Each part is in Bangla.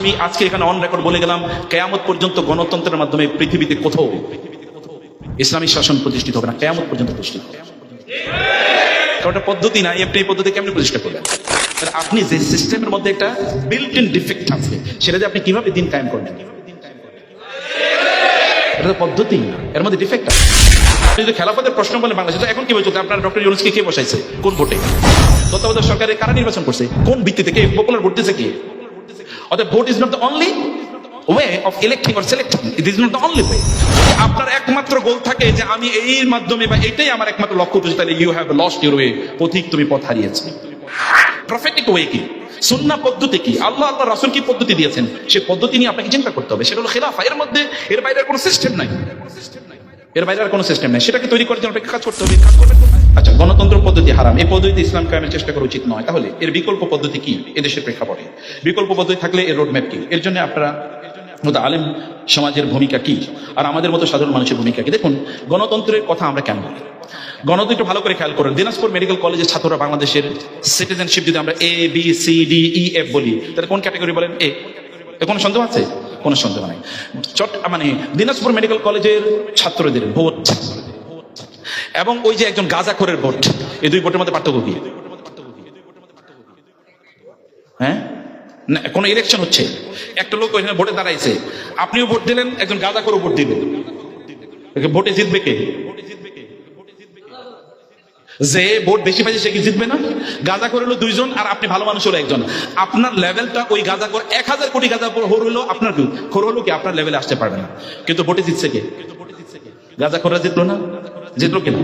আমি আজকে এখানে অন রেকর্ড বলে গেলাম, কেয়ামত পর্যন্ত গণতন্ত্রের মাধ্যমে পৃথিবীতে কোথাও ইসলামী শাসন প্রতিষ্ঠিত হবে না, কেয়ামত পর্যন্ত প্রতিষ্ঠিত পদ্ধতি না, এই পদ্ধতি কেমনি প্রতিষ্ঠা করবেন? আপনি যে সিস্টেমের মধ্যে একটা বিল্ট ইন ডিফেক্ট আছে, সেটা যে আপনি কীভাবে দিন কায়েম করবেন? এটা পদ্ধতি এর মধ্যে ডিফেক্ট আছে। যদি খেলাফতের প্রশ্ন বলেন বাংলাদেশে, তো এখন কি বলছে? আপনার ডক্টর ইউনুসকে কে বসাইছে? কোন ভোটে? তত্ত্বাবধায়ক সরকারের কারা নির্বাচন করছে? কোন ভিত্তিতে? কে? পপুলার ভোট দিয়েছে কে? অর্থাৎ vote is not the only way of electing or selecting it is not the only way আপনার একমাত্র গোল থাকে যে আমি এই মাধ্যমে বা এটাই আমার একমাত্র লক্ষ্য উদ্দেশ্য, তাহলে you have lost your way পথিক তুমি পথ হারিয়েছে। প্রফেটিক ওয়ে কি? সুন্না পদ্ধতি কি? আল্লাহ আল্লাহ রাসুল কি পদ্ধতি দিয়েছেন? সে পদ্ধতি নিয়ে আপনাকে চিন্তা করতে হবে। সেটা হলো খেলাফা। এর মধ্যে এর বাইরে কোনো সিস্টেম নাই। এর বাইরে আর কোনো সিস্টেম নাই। সেটাকে তৈরি করার জন্য আপনাকে কাজ করতে হবে। কাজ করবেন? আচ্ছা গণতন্ত্র পদ্ধতি হারাম। এই পদ্ধতি ইসলাম কায়েমের চেষ্টা করা উচিত নয়। তাহলে এর বিকল্প পদ্ধতি কি? এদেশের প্রেক্ষাপটে। বিকল্প পদ্ধতি থাকলে এর রোডম্যাপ কি? এর জন্য আপনারা মতো আলেম সমাজের ভূমিকা কি? আর আমাদের মতো সাধারণ মানুষের ভূমিকা কি? দেখুন, গণতন্ত্রের কথা আমরা কেন বলি? গণতন্ত্র ভালো করে খেয়াল করেন। দিনাজপুর মেডিকেল কলেজের ছাত্ররা বাংলাদেশের সিটিজেনশিপ যদি আমরা A B C D E F বলি, তাহলে কোন ক্যাটাগরি বলেন? এ কোনো সন্দেহ আছে? কোনো সন্দেহ নাই। চট মানে দিনাজপুর মেডিকেল কলেজের ছাত্রদের ভোট এবং ওই যে একজন গাজাখোরের ভোট, এই দুই ভোটের মধ্যে পার্থক্য কি? হ্যাঁ? কোনো ইলেকশন হচ্ছে। একটা লোক ওইখানে ভোটে দাঁড়াইছে। আপনিও ভোট দিলেন, একজন গাঁজা করে ভোট দিলেন। ভোটে জিতবে কে? যে ভোট বেশি পাইছে, সে কি জিতবে না? গাঁজা করে হলো দুইজন আর আপনি ভালো মানুষ হলো একজন। আপনার লেভেলটা ওই গাঁজা করে এক হাজার কোটি গাঁজা হোর হলো আপনার খোর হলো কি? আপনার লেভেলে আসতে পারবে না। কিন্তু ভোটে জিতছে কে? গাঁজা খোরা জিতলো না? জিতলো কেন,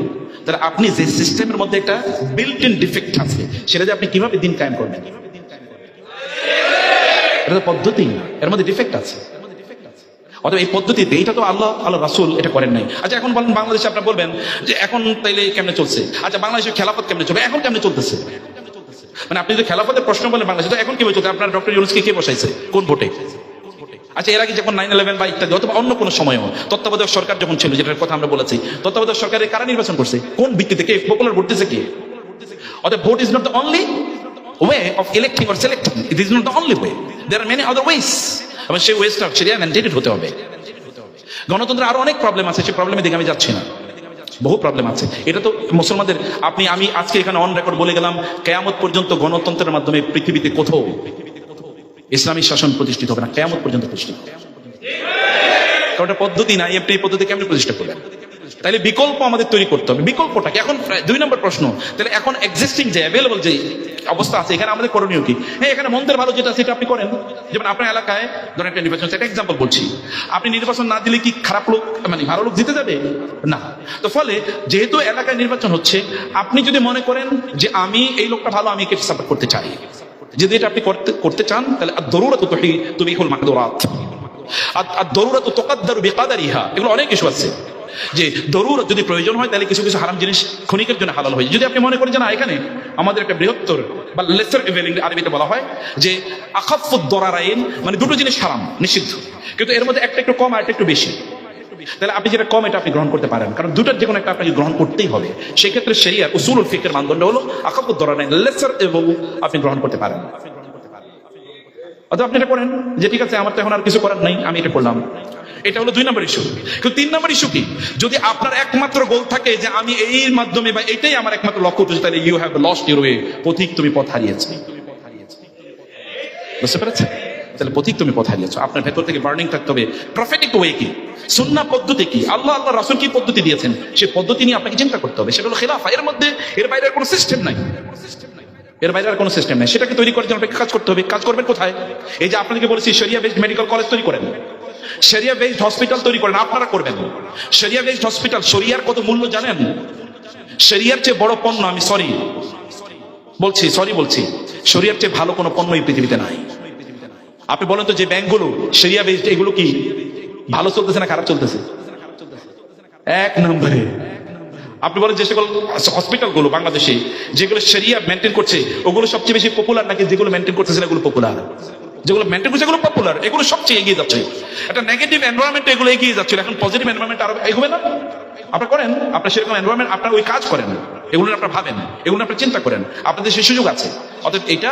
তাহলে আপনি যে সিস্টেমের মধ্যে একটা বিল্ট ইন ডিফেক্ট আছে, সেটা যে আপনি কীভাবে দিন কায়েম করবেন? এটা পদ্ধতি না এর মধ্যে ডিফেক্ট আছে। অতএব এই পদ্ধতিতে এটা তো আল্লাহ আল্লাহ রাসুল এটা করেন নাই। আচ্ছা এখন বলেন বাংলাদেশে আপনারা বলবেন যে এখন তাইলে কেমনে চলছে? আচ্ছা বাংলাদেশের খেলাফত কেমনে চলবে? এখন কেমনে চলতেছে? মানে আপনি যদি খেলাফতের প্রশ্ন বলেন বাংলাদেশে এখন কি চলছে? আপনার ডক্টর ইউনুসকে কে বসাইছে? কোন ভোটে? আচ্ছা এর আগে যখন নাইন ইলেভেন বা ইত্যাদি, অথবা অন্য কোনো সময়ও, তত্ত্বাবধায়ক সরকার যখন ছিল, যেটার কথা আমরা বলেছি, তত্ত্বাবধায়ক সরকারের কারা নির্বাচন করছে? কোন ভিত্তিতে? কে পপুলার ভোট দিয়েছে কে? অর্থাৎ vote is not only way of electing or selecting it is not only way there are many other ways এবং সেই ওয়েসটা সেরিয়া ম্যান্ডেটেড হতে হবে। গণতন্ত্রের আরও অনেক প্রবলেম আছে সেই প্রবলেমের দিকে আমি যাচ্ছি না। বহু প্রবলেম আছে। এটা তো মুসলমানদের, আপনি, আমি আজকে এখানে অন রেকর্ড বলে গেলাম, কেয়ামত পর্যন্ত গণতন্ত্রের মাধ্যমে পৃথিবীতে কোথাও ইসলামী শাসন প্রতিষ্ঠিত হবে না কেমন পর্যন্ত প্রতিষ্ঠিত। কারণ পদ্ধতি না আপনি এই পদ্ধতি কেমনি প্রতিষ্ঠা করবেন তাহলে বিকল্প আমাদের তৈরি করতে হবে। বিকল্পটা কি এখন দুই নম্বর প্রশ্ন তাহলে এখন এক্সিস্টিং যে অ্যাভেলেবল যে অবস্থা আছে, এখানে আমাদের করণীয় কি? হ্যাঁ এখানে মন্দের ভালো যেটা সেটা আপনি করেন। যেমন আপনার এলাকায়, ধরেন একটা নির্বাচন সেটা এক্সাম্পল বলছি। আপনি নির্বাচন না দিলে কি খারাপ লোক মানে ভালো লোক জিতে যাবে? না। তো ফলে যেহেতু এলাকায় নির্বাচন হচ্ছে, আপনি যদি মনে করেন যে আমি এই লোকটা ভালো, আমি একে সাপোর্ট করতে চাই। যদি এটা আপনি করতে করতে চান, তাহলে দরুরা তো তুমি এখন মাকদরাত। আর দরুরা তো তোকাদ্দারু বেকাদারিহা, এগুলো অনেক কিছু আছে। যে দরুর যদি প্রয়োজন হয়, তাহলে কিছু কিছু হারাম জিনিস ক্ষণিকের জন্য হালাল হয়। যদি আপনি মনে করেন যে না, এখানে আমাদের একটা বৃহত্তর বা লেসার ইভেলিং আরবিতে বলা হয় যে আকাফুদ দরারাইন মানে দুটো জিনিস হারাম, নিষিদ্ধ। কিন্তু এর মধ্যে একটা একটু কম আর একটা একটু বেশি। তাহলে আপনি যেটা কম এটা আপনি গ্রহণ করতে পারেন। কারণ দুটার যে কোনো একটা আপনাকে গ্রহণ করতেই হবে। সেক্ষেত্রে শরিয়ার উসুল ফিকের মানদণ্ড হলো আকাফুদ দরারাইন লেসার এবং আপনি গ্রহণ করতে পারেন। অথবা আপনি এটা করেন যে, ঠিক আছে, আমার তো এখন আর কিছু করার নাই, আমি এটা করলাম। এটা হলো দুই নম্বর ইস্যু কিন্তু তিন নম্বর ইস্যু কি? যদি আপনার একমাত্র গোল থাকে যে, আমি এই মাধ্যমে বা এটাই আমার একমাত্র লক্ষ্য উদ্দেশ্য, তাহলে you have lost your way পথিক তুমি পথ হারিয়েছে। বুঝতে পেরেছেন? তাহলে পথিক তুমি পথ হারিয়েছো আপনার ভেতর থেকে বার্নিং থাকতে হবে। প্রফেটিক ওয়ে কি? সুন্না পদ্ধতি কি? আল্লাহ আল্লাহ, রাসুল কি পদ্ধতি দিয়েছেন? সেই পদ্ধতি নিয়ে আপনাকে চিন্তা করতে হবে। সেটা হলো খেলাফা। এর মধ্যে, এর বাইরে কোনো সিস্টেম নাই। এর বাইরে আর কোনো সিস্টেম নেই। সেটাকে তৈরি করার জন্য আপনাকে কাজ করতে হবে। কাজ করবেন কোথায়? এই যে আপনাকে বলেছি শরিয়া বেসড মেডিকেল কলেজ তৈরি করেন। শরিয়া বেসড হসপিটাল তৈরি করেন। আপনারা করবেন। শরিয়া বেসড হসপিটাল শরিয়ার কত মূল্য জানেন? শরিয়ার চেয়ে বড় পণ্য আমি সরি বলছি সরি বলছি। শরিয়ার চেয়ে ভালো কোনো পণ্য এই পৃথিবীতে নাই। আপনি বলেন তো যে ব্যাংকগুলো শরিয়া বেসড এগুলো কি ভালো চলতেছে না খারাপ চলতেছে? এক নম্বরে। আপনি বলেন যে সকল হসপিটালগুলো বাংলাদেশে, যেগুলো সেরিয়া মেনটেন করছে, ওগুলো সবচেয়ে বেশি পপুলার নাকি যেগুলো মেনটেন করতেছে এগুলো পপুলার যেগুলো মেনটেন করছে এগুলো পপুলার এগুলো সবচেয়ে এগিয়ে যাচ্ছে। একটা নেগেটিভ এনভারনমেন্ট এগুলো এগিয়ে যাচ্ছে এখন পজিটিভ এনভারনমেন্ট আরও এগোবে না? আপনার করেন, আপনার সেরকম এনভারনমেন্ট আপনার ওই কাজ করেন। এগুলো আপনার ভাবেন, এগুলো আপনার চিন্তা করেন। আপনাদের সেই সুযোগ আছে। অতএব এটা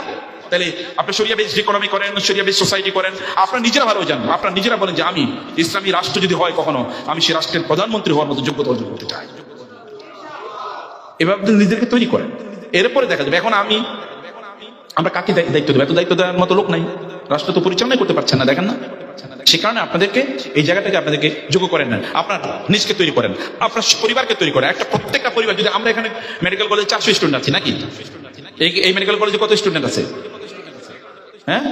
তাহলে আপনি সরিয়া বেস ইকোনমি করেন সরিয়া বেস সোসাইটি করেন, আপনারা নিজেরা ভালো জানেন। আপনারা নিজেরা বলেন যে আমি ইসলামী রাষ্ট্র যদি হয় কখনো, আমি সেই রাষ্ট্রের প্রধানমন্ত্রী হওয়ার মতো যোগ্যতা অর্জন করতে চাই। এভাবে নিজেদেরকে তৈরি করেন। এরপরে দেখা যাবে, এখন আমি, আমরা কাকে দায়ি- দায়িত্ব দেবো? এত দায়িত্ব দেওয়ার মতো লোক নাই। রাষ্ট্র তো পরিচালনা করতে পারছেন না, দেখেন না? সে কারণে আপনাদেরকে এই জায়গাটাকে আপনাদেরকে যোগ্য করেন না। আপনার নিজকে তৈরি করেন, আপনার পরিবারকে তৈরি করেন। একটা প্রত্যেকটা পরিবার, যদি আমরা এখানে মেডিকেল কলেজে চারশো স্টুডেন্ট আছি নাকি? এই মেডিকেল কলেজে কত স্টুডেন্ট আছে? হ্যাঁ?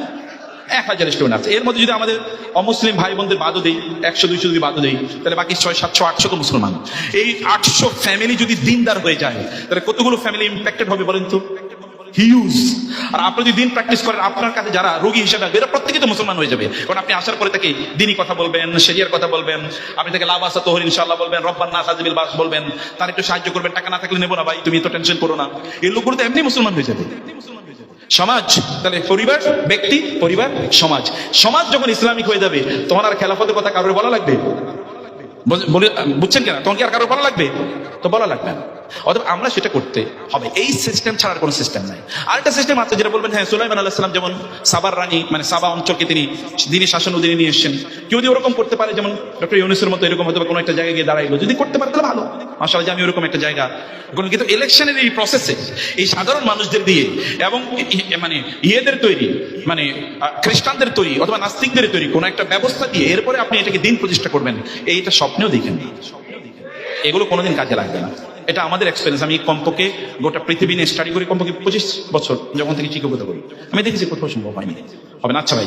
এক হাজার স্টুডেন্ট আছে। এর মধ্যে যদি আমাদের অমুসলিম ভাই বোনদের বাদও দেই, একশো, দুইশো যদি বাদও দেই, তাহলে বাকি ছয়, সাতশো, আটশো তো মুসলমান। এই আটশো ফ্যামিলি যদি দিনদার হয়ে যায়, তাহলে কতগুলো ফ্যামিলি ইম্প্যাক্টেড হবে বলেন তো? হিউজ আর আপনি যদি দিন প্র্যাকটিস করেন, আপনার কাছে যারা রোগী হিসেবে আসবে, এরা প্রত্যেকে তো মুসলমান হয়ে যাবে। কারণ আপনি আসার পরে তাকে দিনই কথা বলবেন শরিয়ার কথা বলবেন, আপনি তাকে লাভ আসা তোহর ইনশাল্লাহ বলবেন, রব্বান না সাজিবিল বাস বলবেন, তার একটু সাহায্য করবেন, টাকা না থাকলে নেব না ভাই, তুমি তো টেনশন করো না। এই লোকগুলো তো এমনি মুসলমান হয়ে যাবে। সমাজ, তাহলে পরিবার, ব্যক্তি, পরিবার, সমাজ। সমাজ যখন ইসলামিক হয়ে যাবে, তখন আর খেলাফতের কথা কারোর বলা লাগবে? বুঝছেন কেনা? তখন কি আর কারোর বলা লাগবে? তো বলা লাগবে না। অথবা আমরা সেটা করতে হবে। এই সিস্টেম ছাড়ার কোনো সিস্টেম নাই। আরেকটা সিস্টেম আছে যেটা বলবেন হ্যাঁ সুলাইমান আল্লাহ সাল্লাম যেমন সাবার রানী মানে সাবা অঞ্চলকে তিনি দিনী শাসন অধীনে নিয়ে এসেছেন, কেউ যদি ওরকম করতে পারে, যেমন ডক্টর ইউনুসের মতো এরকম হয়তো কোনো একটা জায়গায় গিয়ে দাঁড়াইলো, যদি করতে পারে তাহলে ভালো। আসলে যে আমি ওরকম একটা জায়গা এখন কিন্তু ইলেকশনের এই প্রসেসে এই সাধারণ মানুষদের দিয়ে এবং মানে ইয়েদের তৈরি মানে খ্রিস্টানদের তৈরি অথবা নাস্তিকদের তৈরি কোনো একটা ব্যবস্থা দিয়ে এরপরে আপনি এটাকে দিন প্রতিষ্ঠা করবেন, এইটা স্বপ্নেও দেখেন এগুলো কোনোদিন কাজে লাগবে না। এটা আমাদের এক্সপিরিয়েন্স আমি কমপক্ষে গোটা পৃথিবী নিয়ে স্টাডি করি, কমপক্ষে পঁচিশ বছর যখন থেকে চিকিৎসা করি। আমি দেখেছি কোথাও সম্ভব হয়নি। হবে না? আচ্ছা ভাই